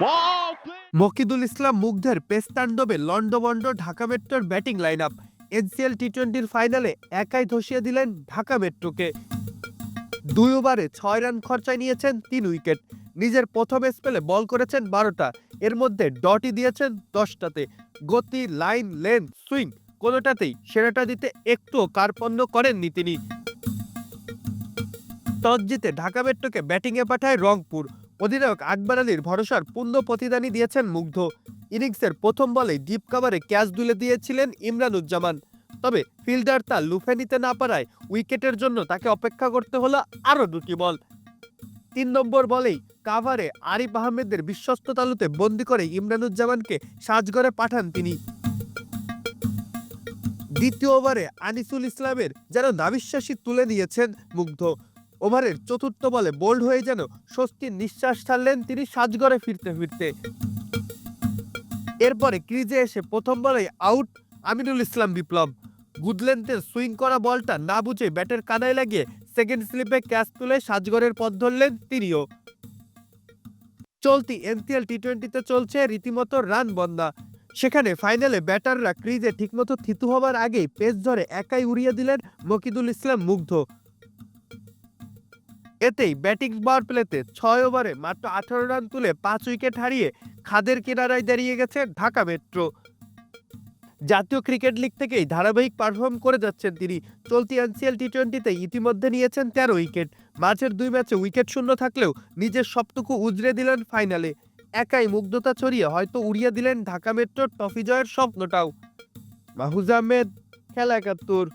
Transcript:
মকিদুল ইসলাম মুগ্ধের pace তাণ্ডবে লন্ডবন্ড ঢাকা মেট্রোর batting line up NCL T টোয়েন্টির ফাইনালে একাই ধসিয়ে দিলেন ঢাকা মেট্রোকে। দুই ওভারে ছয় রান খরচায় নিয়েছেন তিন উইকেট। নিজের প্রথম স্পেলে বল করেছেন বারোটা। এর মধ্যে ডটই দিয়েছেন দশটাতে। গতি লাইন লেন সুইং কোনোটাতেই সেরাটা দিতে একটুও কার্পণ্য করেননি তিনি। টস জিতে ঢাকা মেট্রোকে ব্যাটিংয়ে পাঠায় রংপুর। অধিনায়ক আকবর আলীর ভরসার পূর্ণ প্রতিদানই দিয়েছেন মুগ্ধ। ইনিংসের প্রথম বলেই ডিপ কাভারে ক্যাচ তুলে দিয়েছিলেন ইমরানুজ্জামান। তবে ফিল্ডার তা লুফে নিতে না পারায় উইকেটের জন্য তাকে অপেক্ষা করতে হলো আরও দুটি বল। তিন নম্বর বলেই কাভারে আরিফ আহমেদের বিশ্বস্ত তালুতে বন্দি করে ইমরানুজ্জামানকে সাজগড়ে পাঠান তিনি। দ্বিতীয় ওভারে আনিসুল ইসলামের যেন নাবিশ্বাসী তুলে নিয়েছেন মুগ্ধ। ওভারের চতুর্থ বলে বোল্ড হয়ে যেন স্বস্তির নিঃশ্বাস ছাড়লেন তিনি সাজগড়ে ফিরতে ফিরতে। এরপরে ক্রিজে এসে প্রথম বলেই আউট আমিনুল ইসলাম বিপ্লব। গুডলেন্থের সুইং করা বলটা না বুঝে ব্যাটের কানায় লাগিয়ে সেকেন্ড স্লিপে ক্যাচ তুলে সাজগড়ের পথ ধরলেন তিনিও। চলতি এনসিএল টি টোয়েন্টিতে চলছে রীতিমতো রান বন্যা সেখানে ফাইনালে ব্যাটাররা ক্রিজে ঠিকমতো থিতু হবার আগেই পেস ধরে একাই উড়িয়ে দিলেন মকিদুল ইসলাম মুগ্ধ। এতেই ব্যাটিং পাওয়ার প্লেতে ছয় ওভারে মাত্র আঠারো রান তুলে পাঁচ উইকেট হারিয়ে খাদের কিনারায় দাঁড়িয়ে গেছে ঢাকা মেট্রো। জাতীয় ক্রিকেট লিগ থেকেই ধারাবাহিক পারফর্ম করে যাচ্ছেন তিনি। চলতি এনসিএল টি টোয়েন্টিতে ইতিমধ্যে নিয়েছেন তেরো উইকেট। মাঝের দুই ম্যাচে উইকেট শূন্য থাকলেও নিজের সবটুকু উজরে দিলেন ফাইনালে। একাই মুগ্ধতা ছড়িয়ে হয়তো উড়িয়ে দিলেন ঢাকা মেট্রোর ট্রফি জয়ের স্বপ্নটাও। মাহুজ আহমেদ, খেলা একাত্তর।